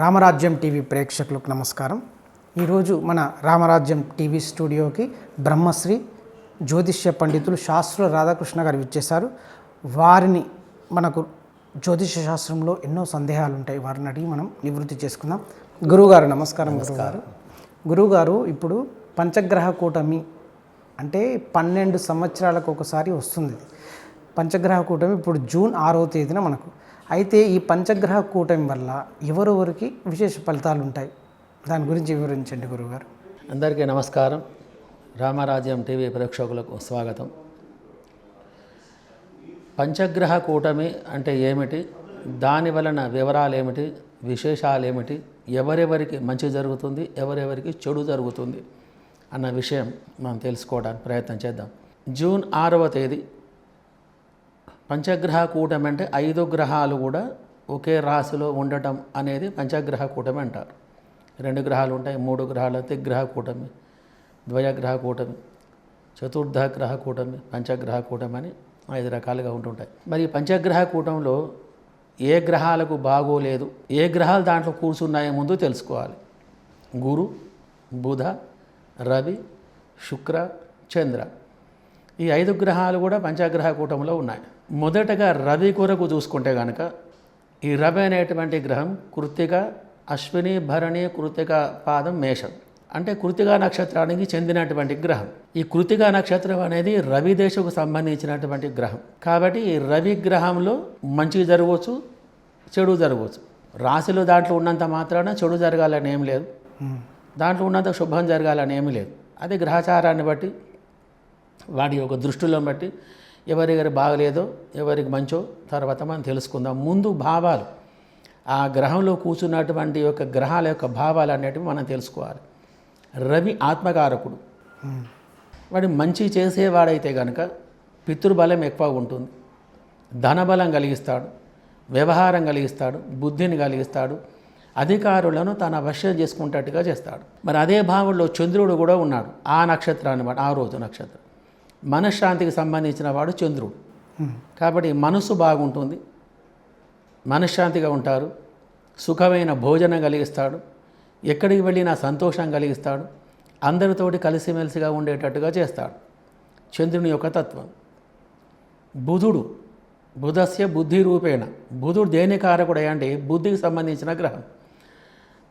రామరాజ్యం TV ప్రేక్షకులకు నమస్కారం. ఈరోజు మన రామరాజ్యం టీవీ స్టూడియోకి బ్రహ్మశ్రీ జ్యోతిష్య పండితులు శాస్త్ర రాధాకృష్ణ గారు ఇచ్చేశారు వారిని మనకు జ్యోతిష శాస్త్రంలో ఎన్నో సందేహాలు ఉంటాయి వారిని అడిగి మనం నివృత్తి చేసుకుందాం. గురువుగారు నమస్కారం గురువుగారు. గురువుగారు ఇప్పుడు పంచగ్రహ కూటమి అంటే పన్నెండు సంవత్సరాలకు ఒకసారి వస్తుంది. పంచగ్రహ కూటమి ఇప్పుడు జూన్ ఆరో తేదీన మనకు. అయితే ఈ పంచగ్రహ కూటమి వల్ల ఎవరెవరికి విశేష ఫలితాలు ఉంటాయి? దాని గురించి వివరించండి గురుగారు అందరికీ నమస్కారం. రామరాజ్యం టీవీ ప్రేక్షకులకు స్వాగతం. పంచగ్రహ కూటమి అంటే ఏమిటి? దాని వలన వివరాలు ఏమిటి? విశేషాలు ఏమిటి? ఎవరెవరికి మంచి జరుగుతుంది? ఎవరెవరికి చెడు జరుగుతుంది? అన్న విషయం మనం తెలుసుకోవడానికి ప్రయత్నం చేద్దాం. జూన్ ఆరవ తేదీ. పంచగ్రహ కూటమి అంటే ఐదు గ్రహాలు కూడా ఒకే రాశిలో ఉండటం అనేది పంచగ్రహ కూటమి అంటారు. రెండు గ్రహాలు ఉంటాయి మూడు గ్రహాలు త్రిగ్రహ కూటమి ద్వయగ్రహ కూటమి చతుర్థ గ్రహ కూటమి పంచగ్రహ కూటమి అని ఐదు రకాలుగా ఉంటుంటాయి. మరి పంచగ్రహ కూటంలో ఏ గ్రహాలకు బాగోలేదు ఏ గ్రహాలు దాంట్లో కూర్చున్నాయో ముందు తెలుసుకోవాలి. గురు బుధ రవి శుక్ర చంద్ర. ఈ ఐదు గ్రహాలు కూడా పంచాగ్రహ కూటంలో ఉన్నాయి. మొదటగా రవి కొరకు చూసుకుంటే కనుక ఈ రవి అనేటువంటి గ్రహం కృత్తిక అశ్విని భరణి కృతిక పాదం మేషం. అంటే కృతికా నక్షత్రానికి చెందినటువంటి గ్రహం. ఈ కృతికా నక్షత్రం అనేది రవి దేశకు సంబంధించినటువంటి గ్రహం. కాబట్టి ఈ రవి గ్రహంలో మంచి జరగవచ్చు చెడు జరగవచ్చు. రాశిలో దాంట్లో ఉన్నంత మాత్రాన చెడు జరగాలని ఏం లేదు. దాంట్లో ఉన్నంత శుభం జరగాలని ఏమీ లేదు. అది గ్రహచారాన్ని బట్టి వాడి యొక్క దృష్టిలో బట్టి ఎవరెవరి బాగలేదో ఎవరికి మంచో తర్వాత మనం తెలుసుకుందాం. ముందు భావాలు. ఆ గ్రహంలో కూర్చున్నటువంటి యొక్క గ్రహాల యొక్క భావాలు అనేటివి మనం తెలుసుకోవాలి. రవి ఆత్మకారకుడు. వాడు మంచి చేసేవాడైతే కనుక పితృబలం ఎక్కువ ఉంటుంది. ధనబలం కలిగిస్తాడు. వ్యవహారం కలిగిస్తాడు. బుద్ధిని కలిగిస్తాడు. అధికారులను తన వశ్యం చేసుకుంటట్టుగా చేస్తాడు. మరి అదే భావంలో చంద్రుడు కూడా ఉన్నాడు ఆ నక్షత్రాన్ని బట్టి ఆ రోజు నక్షత్రం. మనశ్శాంతికి సంబంధించిన వాడు చంద్రుడు. కాబట్టి మనసు బాగుంటుంది మనశ్శాంతిగా ఉంటారు సుఖమైన భోజనం కలిగిస్తాడు ఎక్కడికి వెళ్ళినా సంతోషం కలిగిస్తాడు అందరితోటి కలిసిమెలిసిగా ఉండేటట్టుగా చేస్తాడు. చంద్రుని యొక్క తత్వం. బుధుడు బుధస్య బుద్ధి రూపేణ బుధుడు దేని కారకుడు అంటే బుద్ధికి సంబంధించిన గ్రహం.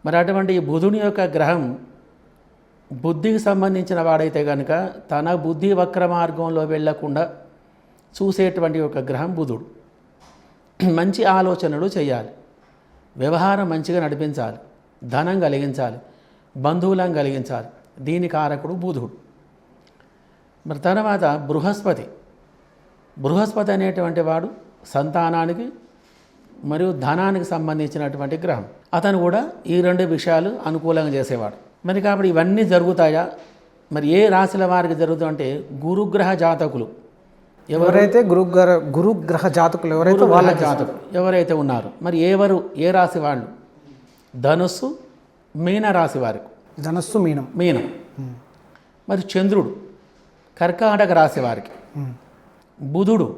మరి అటువంటి ఈ బుధుని యొక్క గ్రహం బుద్ధికి సంబంధించిన వాడైతే కనుక తన బుద్ధి వక్ర మార్గంలో వెళ్ళకుండా చూసేటువంటి ఒక గ్రహం బుధుడు. మంచి ఆలోచనలు చేయాలి. వ్యవహారం మంచిగా నడిపించాలి. ధనం కలిగించాలి. బంధువులను కలిగించాలి. దీని కారకుడు బుధుడు. మరి తర్వాత బృహస్పతి. బృహస్పతి అనేటువంటి వాడు సంతానానికి మరియు ధనానికి సంబంధించినటువంటి గ్రహం. అతను కూడా ఈ రెండు విషయాలు అనుకూలంగా చేసేవాడు. మరి కాబట్టి ఇవన్నీ జరుగుతాయా? మరి ఏ రాశుల వారికి జరుగుతాయంటే గురుగ్రహ జాతకులు. ఎవరు? ఎవరైతే గురుగ్రహ గురుగ్రహ జాతకులు ఎవరైతే వాళ్ళ జాతకులు. ఎవరైతే ఉన్నారు. మరి ఎవరు? ఏ రాశి వాళ్ళు? ధనుస్సు మీన రాశి వారికి. ధనస్సు మీనం. మీనం. మరి చంద్రుడు కర్కాటక రాశి వారికి. బుధుడు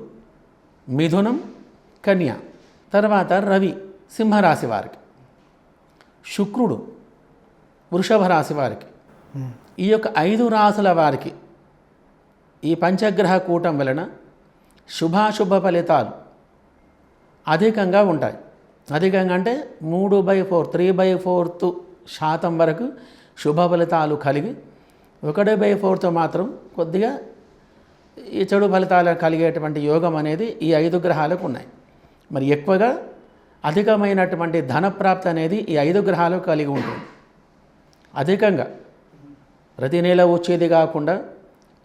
మిథునం కన్య. తర్వాత రవి సింహరాశి వారికి. శుక్రుడు వృషభ రాశి వారికి. ఈ యొక్క ఐదు రాసుల వారికి ఈ పంచగ్రహ కూటం వలన శుభాశుభ ఫలితాలు అధికంగా ఉంటాయి. అధికంగా అంటే మూడు by four three by fourth శాతం వరకు శుభ ఫలితాలు కలిగి ఒకటి బై ఫోర్త్ మాత్రం కొద్దిగా ఈ చెడు ఫలితాలు కలిగేటువంటి యోగం అనేది ఈ ఐదు గ్రహాలకు ఉన్నాయి. మరి ఎక్కువగా అధికమైనటువంటి ధనప్రాప్తి అనేది ఈ ఐదు గ్రహాలు కలిగి ఉంటుంది. అధికంగా ప్రతి నెల వచ్చేది కాకుండా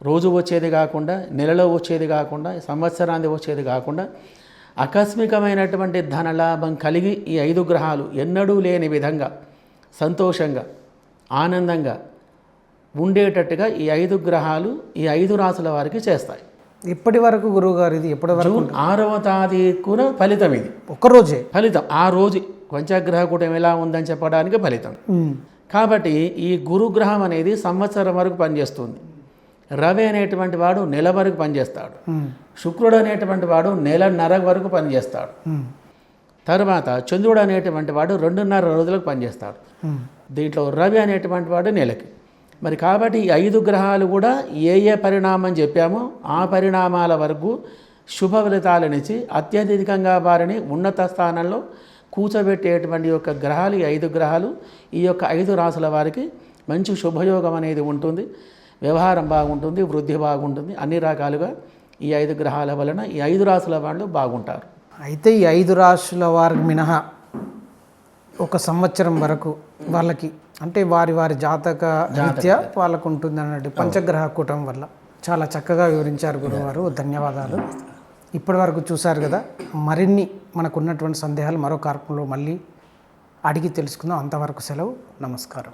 రోజు వచ్చేది కాకుండా నెలలో వచ్చేది కాకుండా సంవత్సరానికి వచ్చేది కాకుండా ఆకస్మికమైనటువంటి ధనలాభం కలిగి ఈ ఐదు గ్రహాలు ఎన్నడూ లేని విధంగా సంతోషంగా ఆనందంగా ఉండేటట్టుగా ఈ ఐదు గ్రహాలు ఈ ఐదు రాసుల వారికి చేస్తాయి. ఇప్పటి వరకు గురువుగారు ఇది ఎప్పటి వరకు జూన్ ఆరవ తారీఖున ఫలితం ఇది. ఒక్కరోజే. ఫలితం. ఆ రోజు పంచగ్రహ కూటమి ఎలా ఉందని చెప్పడానికి ఫలితం. కాబట్టి ఈ గురుగ్రహం అనేది సంవత్సరం వరకు పనిచేస్తుంది. రవి అనేటువంటి వాడు నెల వరకు పనిచేస్తాడు. శుక్రుడు అనేటువంటి వాడు నెలన్నర వరకు పనిచేస్తాడు. తర్వాత చంద్రుడు అనేటువంటి వాడు రెండున్నర రోజులకు పనిచేస్తాడు. దీంట్లో రవి అనేటువంటి వాడు నెలకి. మరి కాబట్టి ఈ ఐదు గ్రహాలు కూడా ఏ ఏ పరిణామం చెప్పామో ఆ పరిణామాల వరకు శుభ ఫలితాలనిచ్చి అత్యధికంగా వారిని ఉన్నత స్థానంలో కూర్చోబెట్టేటువంటి యొక్క గ్రహాలు ఈ ఐదు గ్రహాలు ఈ యొక్క ఐదు రాసుల వారికి మంచి శుభయోగం అనేది ఉంటుంది. వ్యవహారం బాగుంటుంది వృద్ధి బాగుంటుంది అన్ని రకాలుగా ఈ ఐదు గ్రహాల వలన ఈ ఐదు రాసుల వాళ్ళు బాగుంటారు. అయితే ఈ ఐదు రాశుల వారికి మినహా ఒక సంవత్సరం వరకు వాళ్ళకి అంటే వారి వారి జాతక రీత్యా వాళ్ళకు ఉంటుంది అన్నట్టు పంచగ్రహ కూటం వల్ల. చాలా చక్కగా వివరించారు గురువారు ధన్యవాదాలు. ఇప్పటి వరకు చూశారు కదా మరిన్ని మనకు ఉన్నటువంటి సందేహాలు మరో కార్యక్రమంలో మళ్ళీ అడిగి తెలుసుకుందాం. అంతవరకు సెలవు. నమస్కారం.